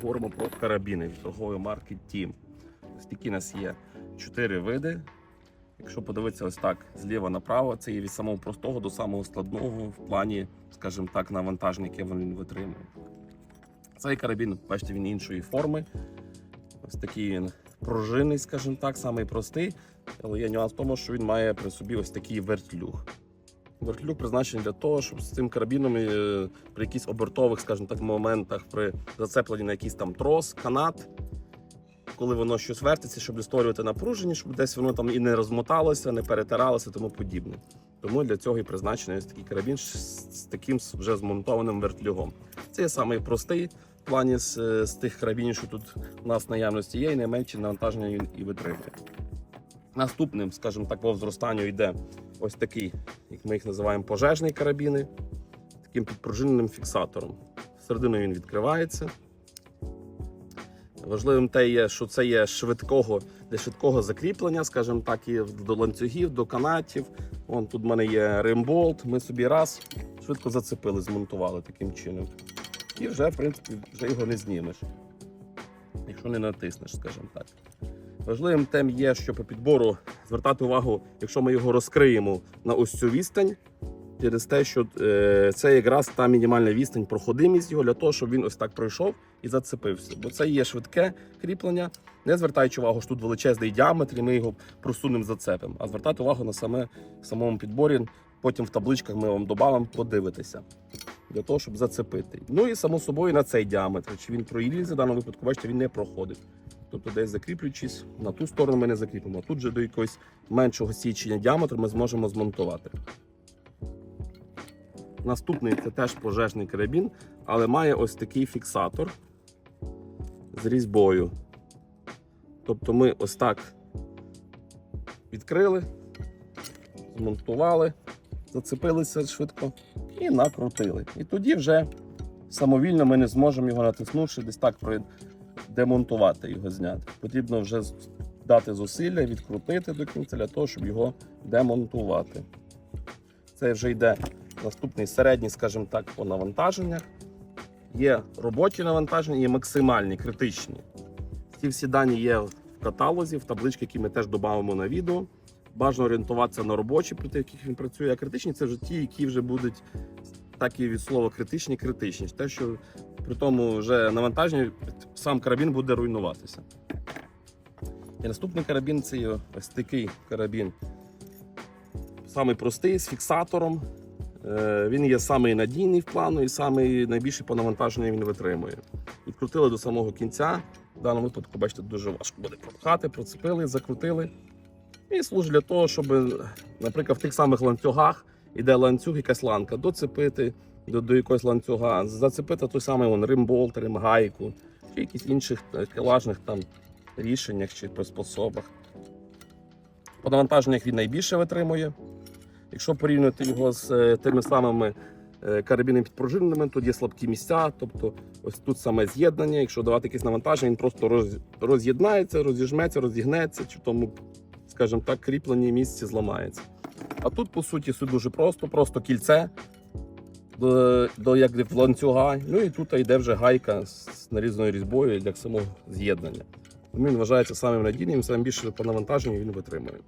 поговоримо про карабіни від торгової марки Team. Ось такі у нас є чотири види. Якщо подивитися ось так зліва направо, це є від самого простого до самого складного в плані, скажімо так, навантаження, яке він витримує. Цей карабін, бачите, він іншої форми. Ось такий він пружинний, скажімо так, самий простий. Але є нюанс в тому, що він має при собі ось такий вертлюг. Вертлюг призначений для того, щоб з цим карабіном е, при якихось обертових, скажімо так, моментах, при зацепленні на якийсь там трос, канат, коли воно щось вертиться, щоб створювати напруження, щоб десь воно там і не розмоталося, не перетиралося, тому подібне. Тому для цього і призначений ось такий карабін з таким вже змонтованим вертлюгом. Це є самий простий в плані з, з тих карабінів, що тут у нас в наявності є, і найменше навантаження і витримує. Наступним, скажімо так, по зростанню йде ось такий, як ми їх називаємо, пожежний карабіни, таким підпружиненим фіксатором. Всередину він відкривається. Важливим те є, що це є швидкого для швидкого закріплення, скажімо так, і до ланцюгів, до канатів. Вон тут в мене є римболт. Ми собі раз швидко зацепили, змонтували таким чином. І вже, в принципі, вже його не знімеш, якщо не натиснеш, скажімо так. Важливим тем є, що по підбору звертати увагу, якщо ми його розкриємо на ось цю відстань, через те, що е, це якраз та мінімальна відстань, проходимість його для того, щоб він ось так пройшов і зацепився. Бо це є швидке кріплення, не звертаючи увагу, що тут величезний діаметр, і ми його просунемо зацепимо, а звертати увагу на саме самому підборі. Потім в табличках ми вам додамо подивитися для того, щоб зацепити. Ну і само собою на цей діаметр. Чи він проїльзе, в даному випадку, бачите, він не проходить. Тобто, десь закріплюючись, на ту сторону ми не закріпимо. Тут же до якогось меншого січення діаметру ми зможемо змонтувати. Наступний це теж пожежний карабін, але має ось такий фіксатор з різьбою. Тобто ми ось так відкрили, змонтували, зацепилися швидко і накрутили. І тоді вже самовільно ми не зможемо його натиснувши, десь так демонтувати його зняти. Потрібно вже дати зусилля, відкрутити до кінця для того, щоб його демонтувати. Це вже йде наступний середній, скажімо так, по навантаженнях. Є робочі навантаження, є максимальні, критичні. Ці всі дані є в каталозі, в табличці, які ми теж додамо на відео. Бажано орієнтуватися на робочі, проти яких він працює. А критичні це вже ті, які вже будуть так і від слова критичні, критичні. Те, що при тому вже навантаженні сам карабін буде руйнуватися. І наступний карабін це ось такий карабін. Самий простий з фіксатором. Е, Він є самий надійний в плану і самий найбільший по навантаженню він витримує. Відкрутили до самого кінця. В даному випадку, бачите, дуже важко буде пропхати, процепили, закрутили. І служить для того, щоб, наприклад, в тих самих ланцюгах іде ланцюг, якась ланка, доцепити до, до якогось ланцюга, зацепити той самий вон, римболт, римгайку, чи якісь інших е, там рішеннях чи приспособах. По навантаженнях він найбільше витримує. Якщо порівнювати його з е, тими самими е, карабінами підпружиненими, тут є слабкі місця, тобто ось тут саме з'єднання. Якщо давати якесь навантаження, він просто роз, роз'єднається, розіжметься, розігнеться, чи в тому, скажімо так, кріпленні місці зламається. А тут, по суті, все дуже просто, просто кільце до, до як ланцюга. Ну і тут йде вже гайка з нарізною різьбою для самого з'єднання. Він вважається самим надійним, самим по навантаженню він витримує.